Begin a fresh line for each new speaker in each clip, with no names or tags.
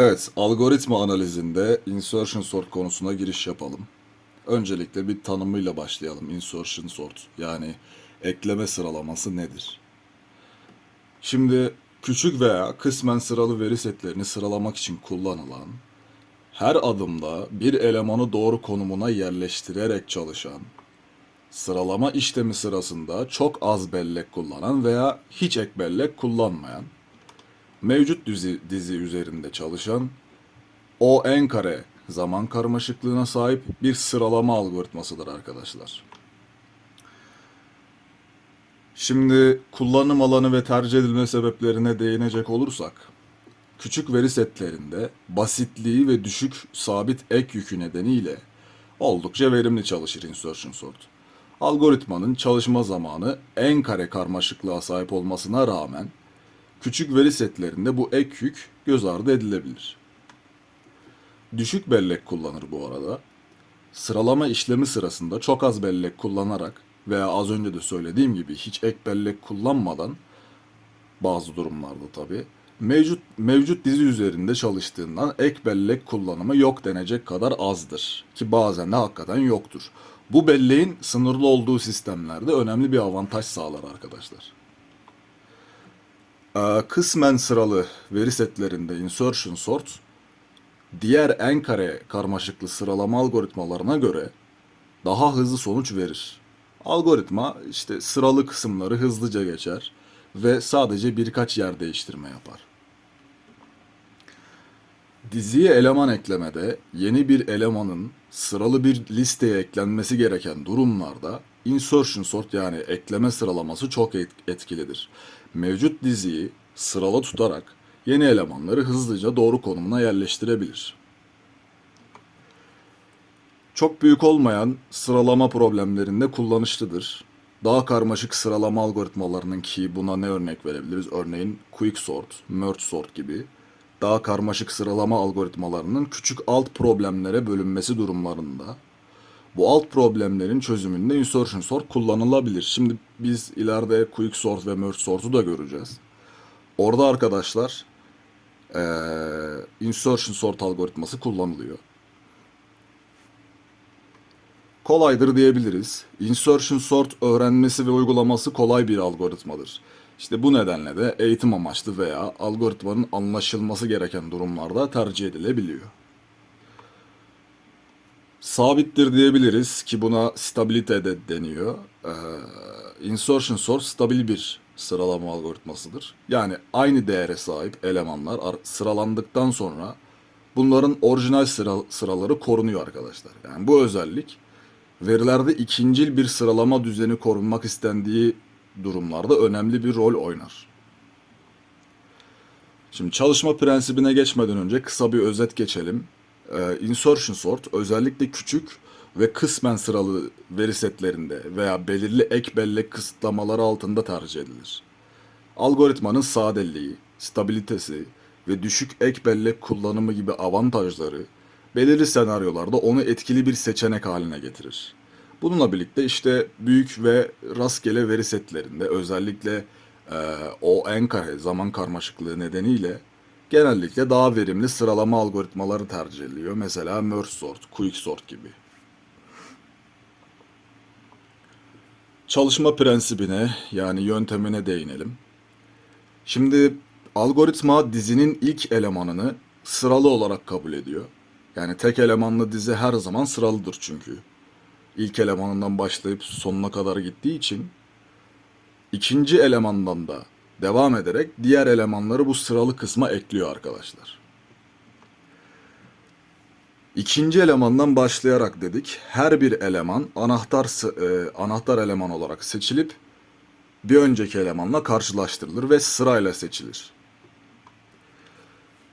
Evet, algoritma analizinde insertion sort konusuna giriş yapalım. Öncelikle bir tanımıyla başlayalım. Insertion sort yani ekleme sıralaması nedir? Şimdi küçük veya kısmen sıralı veri setlerini sıralamak için kullanılan, her adımda bir elemanı doğru konumuna yerleştirerek çalışan, sıralama işlemi sırasında çok az bellek kullanan veya hiç ek bellek kullanmayan, mevcut dizi, dizi üzerinde çalışan o n kare zaman karmaşıklığına sahip bir sıralama algoritmasıdır arkadaşlar. Şimdi kullanım alanı ve tercih edilme sebeplerine değinecek olursak, küçük veri setlerinde basitliği ve düşük sabit ek yükü nedeniyle oldukça verimli çalışır insertion sort. Algoritmanın çalışma zamanı n kare karmaşıklığa sahip olmasına rağmen Küçük veri setlerinde bu ek yük göz ardı edilebilir. Düşük bellek kullanır bu arada. Sıralama işlemi sırasında çok az bellek kullanarak veya az önce de söylediğim gibi hiç ek bellek kullanmadan bazı durumlarda tabi mevcut mevcut dizi üzerinde çalıştığından ek bellek kullanımı yok denecek kadar azdır ki bazen de hakikaten yoktur. Bu belleğin sınırlı olduğu sistemlerde önemli bir avantaj sağlar arkadaşlar. Ee, kısmen sıralı veri setlerinde insertion sort diğer n kare karmaşıklı sıralama algoritmalarına göre daha hızlı sonuç verir. Algoritma işte sıralı kısımları hızlıca geçer ve sadece birkaç yer değiştirme yapar. Diziye eleman eklemede yeni bir elemanın sıralı bir listeye eklenmesi gereken durumlarda insertion sort yani ekleme sıralaması çok et- etkilidir. Mevcut diziyi sıralı tutarak yeni elemanları hızlıca doğru konumuna yerleştirebilir. Çok büyük olmayan sıralama problemlerinde kullanışlıdır. Daha karmaşık sıralama algoritmalarının ki buna ne örnek verebiliriz? Örneğin quicksort, merge sort gibi daha karmaşık sıralama algoritmalarının küçük alt problemlere bölünmesi durumlarında bu alt problemlerin çözümünde insertion sort kullanılabilir. Şimdi biz ileride quicksort ve merge sort'u da göreceğiz. Orada arkadaşlar eee, insertion sort algoritması kullanılıyor. Kolaydır diyebiliriz. Insertion sort öğrenmesi ve uygulaması kolay bir algoritmadır. İşte bu nedenle de eğitim amaçlı veya algoritmanın anlaşılması gereken durumlarda tercih edilebiliyor. Sabittir diyebiliriz ki buna stabilite de deniyor. Ee, insertion sort stabil bir sıralama algoritmasıdır. Yani aynı değere sahip elemanlar ar- sıralandıktan sonra bunların orijinal sıra, sıraları korunuyor arkadaşlar. Yani bu özellik verilerde ikincil bir sıralama düzeni korunmak istendiği durumlarda önemli bir rol oynar. Şimdi çalışma prensibine geçmeden önce kısa bir özet geçelim. Ee, insertion sort özellikle küçük ve kısmen sıralı veri setlerinde veya belirli ek bellek kısıtlamaları altında tercih edilir. Algoritmanın sadeliği, stabilitesi ve düşük ek bellek kullanımı gibi avantajları belirli senaryolarda onu etkili bir seçenek haline getirir. Bununla birlikte işte büyük ve rastgele veri setlerinde özellikle e, o n kare zaman karmaşıklığı nedeniyle genellikle daha verimli sıralama algoritmaları tercih ediliyor. Mesela merge sort, quicksort gibi. Çalışma prensibine yani yöntemine değinelim. Şimdi algoritma dizinin ilk elemanını sıralı olarak kabul ediyor. Yani tek elemanlı dizi her zaman sıralıdır çünkü. İlk elemanından başlayıp sonuna kadar gittiği için ikinci elemandan da devam ederek diğer elemanları bu sıralı kısma ekliyor arkadaşlar. İkinci elemandan başlayarak dedik. Her bir eleman anahtar e, anahtar eleman olarak seçilip bir önceki elemanla karşılaştırılır ve sırayla seçilir.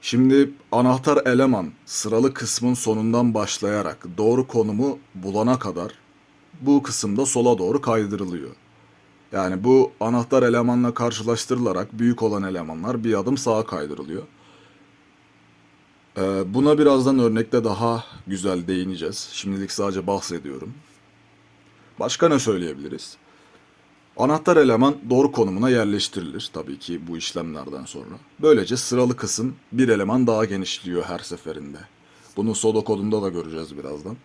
Şimdi anahtar eleman sıralı kısmın sonundan başlayarak doğru konumu bulana kadar bu kısımda sola doğru kaydırılıyor. Yani bu anahtar elemanla karşılaştırılarak büyük olan elemanlar bir adım sağa kaydırılıyor. Ee, buna birazdan örnekte daha güzel değineceğiz. Şimdilik sadece bahsediyorum. Başka ne söyleyebiliriz? Anahtar eleman doğru konumuna yerleştirilir tabii ki bu işlemlerden sonra. Böylece sıralı kısım bir eleman daha genişliyor her seferinde. Bunu Sodo kodunda da göreceğiz birazdan.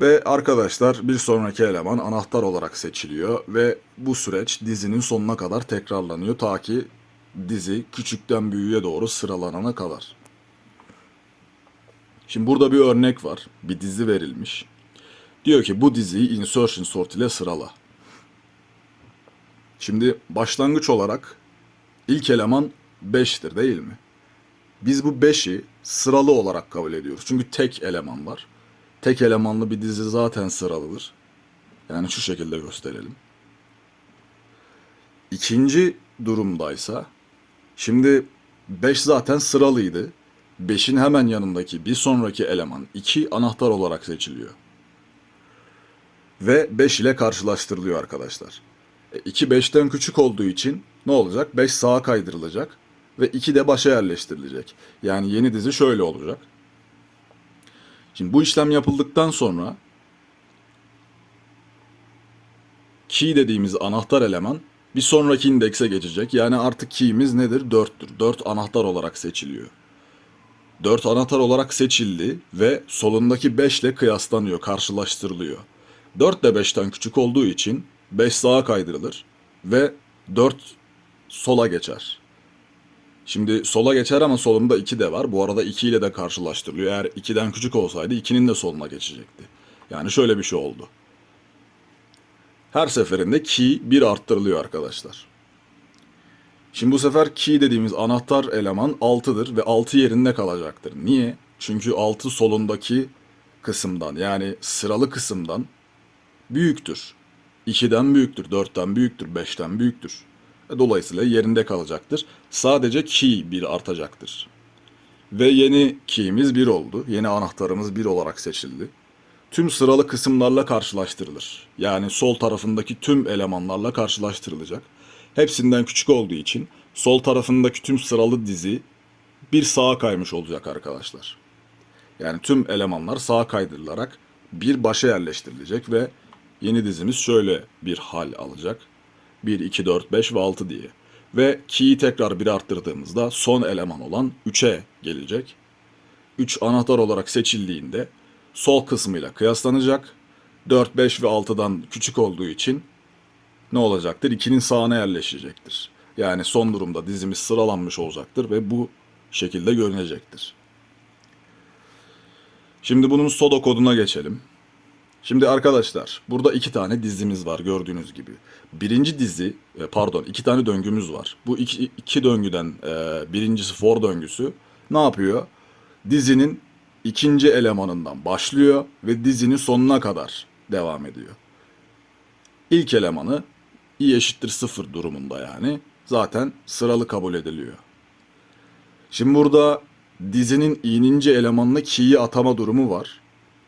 Ve arkadaşlar bir sonraki eleman anahtar olarak seçiliyor ve bu süreç dizinin sonuna kadar tekrarlanıyor ta ki dizi küçükten büyüğe doğru sıralanana kadar. Şimdi burada bir örnek var. Bir dizi verilmiş. Diyor ki bu diziyi insertion sort ile sırala. Şimdi başlangıç olarak ilk eleman 5'tir değil mi? Biz bu 5'i sıralı olarak kabul ediyoruz. Çünkü tek eleman var. Tek elemanlı bir dizi zaten sıralıdır. Yani şu şekilde gösterelim. İkinci durumdaysa şimdi 5 zaten sıralıydı. 5'in hemen yanındaki bir sonraki eleman 2 anahtar olarak seçiliyor. Ve 5 ile karşılaştırılıyor arkadaşlar. 2 5'ten küçük olduğu için ne olacak? 5 sağa kaydırılacak ve 2 de başa yerleştirilecek. Yani yeni dizi şöyle olacak. Şimdi bu işlem yapıldıktan sonra key dediğimiz anahtar eleman bir sonraki indekse geçecek. Yani artık key'imiz nedir? 4'tür. 4 anahtar olarak seçiliyor. 4 anahtar olarak seçildi ve solundaki 5 ile kıyaslanıyor, karşılaştırılıyor. 4 de 5'ten küçük olduğu için 5 sağa kaydırılır ve 4 sola geçer. Şimdi sola geçer ama solunda 2 de var. Bu arada 2 ile de karşılaştırılıyor. Eğer 2'den küçük olsaydı 2'nin de soluna geçecekti. Yani şöyle bir şey oldu. Her seferinde key 1 arttırılıyor arkadaşlar. Şimdi bu sefer key dediğimiz anahtar eleman 6'dır ve 6 yerinde kalacaktır. Niye? Çünkü 6 solundaki kısımdan yani sıralı kısımdan büyüktür. 2'den büyüktür, 4'ten büyüktür, 5'ten büyüktür. Dolayısıyla yerinde kalacaktır. Sadece key 1 artacaktır. Ve yeni key'imiz 1 oldu. Yeni anahtarımız 1 olarak seçildi. Tüm sıralı kısımlarla karşılaştırılır. Yani sol tarafındaki tüm elemanlarla karşılaştırılacak. Hepsinden küçük olduğu için sol tarafındaki tüm sıralı dizi bir sağa kaymış olacak arkadaşlar. Yani tüm elemanlar sağa kaydırılarak bir başa yerleştirilecek ve yeni dizimiz şöyle bir hal alacak. 1, 2, 4, 5 ve 6 diye. Ve key'i tekrar bir arttırdığımızda son eleman olan 3'e gelecek. 3 anahtar olarak seçildiğinde sol kısmıyla kıyaslanacak. 4, 5 ve 6'dan küçük olduğu için ne olacaktır? 2'nin sağına yerleşecektir. Yani son durumda dizimiz sıralanmış olacaktır ve bu şekilde görünecektir. Şimdi bunun sodo koduna geçelim. Şimdi arkadaşlar burada iki tane dizimiz var gördüğünüz gibi. Birinci dizi e, pardon iki tane döngümüz var. Bu iki, iki döngüden e, birincisi for döngüsü ne yapıyor? Dizinin ikinci elemanından başlıyor ve dizinin sonuna kadar devam ediyor. İlk elemanı i eşittir sıfır durumunda yani zaten sıralı kabul ediliyor. Şimdi burada dizinin i'ninci elemanına key'i atama durumu var.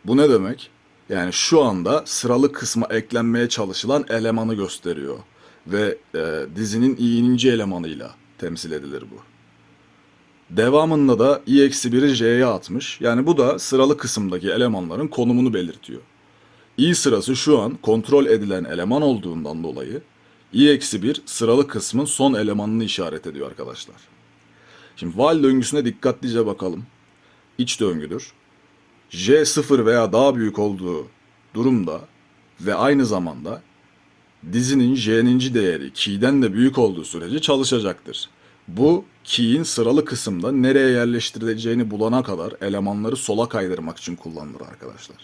Bu ne demek? Yani şu anda sıralı kısma eklenmeye çalışılan elemanı gösteriyor. Ve e, dizinin i'ninci elemanıyla temsil edilir bu. Devamında da i-1'i j'ye atmış. Yani bu da sıralı kısımdaki elemanların konumunu belirtiyor. i sırası şu an kontrol edilen eleman olduğundan dolayı i-1 sıralı kısmın son elemanını işaret ediyor arkadaşlar. Şimdi while döngüsüne dikkatlice bakalım. İç döngüdür. J sıfır veya daha büyük olduğu durumda ve aynı zamanda dizinin J'ninci değeri key'den de büyük olduğu sürece çalışacaktır. Bu key'in sıralı kısımda nereye yerleştirileceğini bulana kadar elemanları sola kaydırmak için kullanılır arkadaşlar.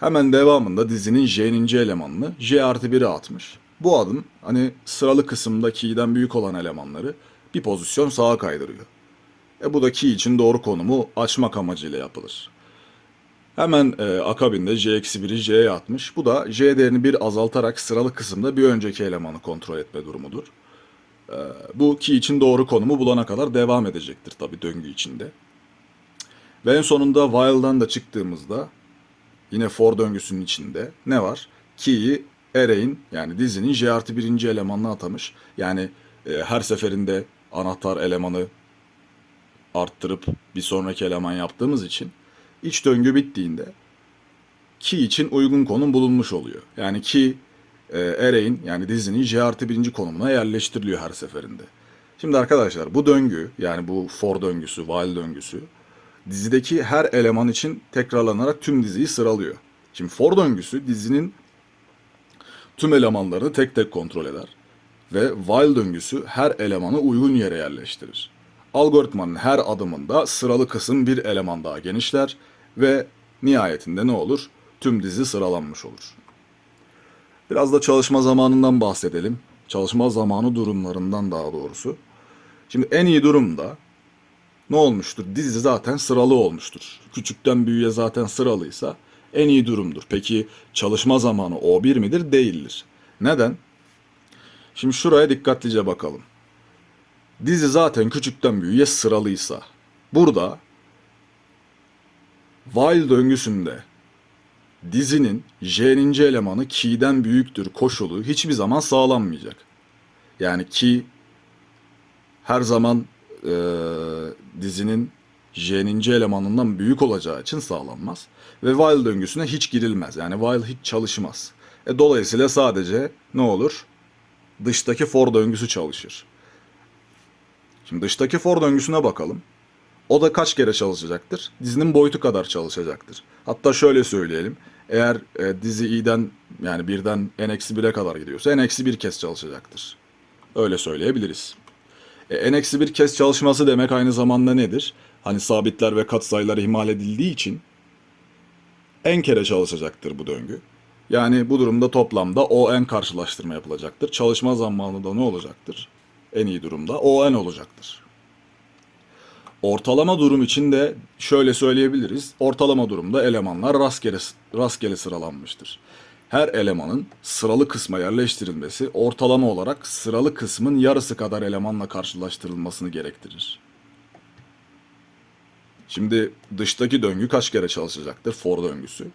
Hemen devamında dizinin J'ninci elemanını J artı 1'e atmış. Bu adım hani sıralı kısımda key'den büyük olan elemanları bir pozisyon sağa kaydırıyor. E bu da key için doğru konumu açmak amacıyla yapılır. Hemen e, akabinde J-1'i J'ye atmış. Bu da J değerini bir azaltarak sıralı kısımda bir önceki elemanı kontrol etme durumudur. E, bu key için doğru konumu bulana kadar devam edecektir tabi döngü içinde. Ve en sonunda while'dan da çıktığımızda yine for döngüsünün içinde ne var? Key'i array'in yani dizinin J artı birinci elemanına atamış. Yani e, her seferinde anahtar elemanı arttırıp bir sonraki eleman yaptığımız için iç döngü bittiğinde key için uygun konum bulunmuş oluyor. Yani key e, array'in yani dizinin J artı birinci konumuna yerleştiriliyor her seferinde. Şimdi arkadaşlar bu döngü yani bu for döngüsü, while döngüsü dizideki her eleman için tekrarlanarak tüm diziyi sıralıyor. Şimdi for döngüsü dizinin tüm elemanlarını tek tek kontrol eder ve while döngüsü her elemanı uygun yere yerleştirir. Algoritmanın her adımında sıralı kısım bir eleman daha genişler ve nihayetinde ne olur? Tüm dizi sıralanmış olur. Biraz da çalışma zamanından bahsedelim. Çalışma zamanı durumlarından daha doğrusu. Şimdi en iyi durumda ne olmuştur? Dizi zaten sıralı olmuştur. Küçükten büyüğe zaten sıralıysa en iyi durumdur. Peki çalışma zamanı O1 midir? Değildir. Neden? Şimdi şuraya dikkatlice bakalım. Dizi zaten küçükten büyüğe sıralıysa burada while döngüsünde dizinin j'ninci elemanı key'den büyüktür koşulu hiçbir zaman sağlanmayacak. Yani key her zaman eee, dizinin j'ninci elemanından büyük olacağı için sağlanmaz. Ve while döngüsüne hiç girilmez. Yani while hiç çalışmaz. E, dolayısıyla sadece ne olur? Dıştaki for döngüsü çalışır. Şimdi dıştaki for döngüsüne bakalım. O da kaç kere çalışacaktır? Dizinin boyutu kadar çalışacaktır. Hatta şöyle söyleyelim. Eğer e, dizi i'den yani birden n-1'e kadar gidiyorsa n-1 kez çalışacaktır. Öyle söyleyebiliriz. E, n-1 kez çalışması demek aynı zamanda nedir? Hani sabitler ve katsayılar ihmal edildiği için n kere çalışacaktır bu döngü. Yani bu durumda toplamda o n karşılaştırma yapılacaktır. Çalışma zamanı da ne olacaktır? En iyi durumda o n olacaktır. Ortalama durum için de şöyle söyleyebiliriz. Ortalama durumda elemanlar rastgele, rastgele sıralanmıştır. Her elemanın sıralı kısma yerleştirilmesi ortalama olarak sıralı kısmın yarısı kadar elemanla karşılaştırılmasını gerektirir. Şimdi dıştaki döngü kaç kere çalışacaktır? For döngüsü.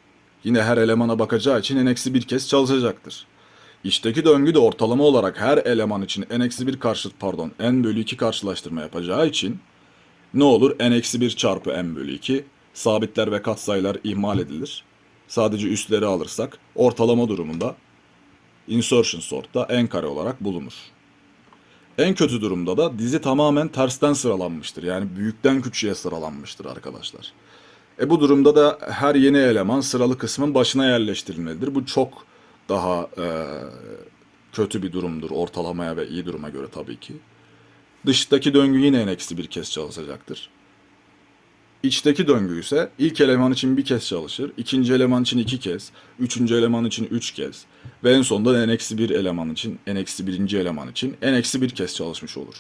Yine her elemana bakacağı için n-1 bir kez çalışacaktır. İçteki döngü de ortalama olarak her eleman için n-1 karşı pardon n bölü 2 karşılaştırma yapacağı için ne olur? n-1 çarpı n bölü 2 sabitler ve katsayılar ihmal edilir. Sadece üstleri alırsak ortalama durumunda insertion sort'ta n kare olarak bulunur. En kötü durumda da dizi tamamen tersten sıralanmıştır. Yani büyükten küçüğe sıralanmıştır arkadaşlar. E bu durumda da her yeni eleman sıralı kısmın başına yerleştirilmelidir. Bu çok daha e, kötü bir durumdur ortalamaya ve iyi duruma göre tabii ki. Dıştaki döngü yine en eksi bir kez çalışacaktır. İçteki döngü ise ilk eleman için bir kez çalışır, ikinci eleman için iki kez, üçüncü eleman için üç kez ve en sonunda n eksi bir eleman için, n eksi birinci eleman için n eksi bir kez çalışmış olur.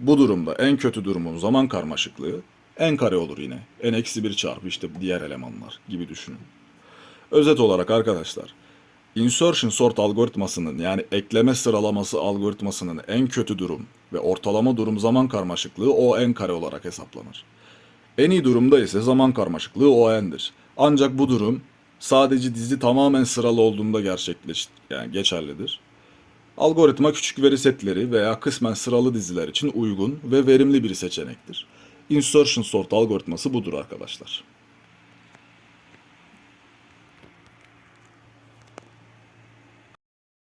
Bu durumda en kötü durumun zaman karmaşıklığı n kare olur yine. n eksi bir çarpı işte diğer elemanlar gibi düşünün. Özet olarak arkadaşlar, insertion sort algoritmasının yani ekleme sıralaması algoritmasının en kötü durum ve ortalama durum zaman karmaşıklığı o n kare olarak hesaplanır. En iyi durumda ise zaman karmaşıklığı o n'dir. Ancak bu durum sadece dizi tamamen sıralı olduğunda gerçekleş yani geçerlidir. Algoritma küçük veri setleri veya kısmen sıralı diziler için uygun ve verimli bir seçenektir. Insertion sort algoritması budur arkadaşlar.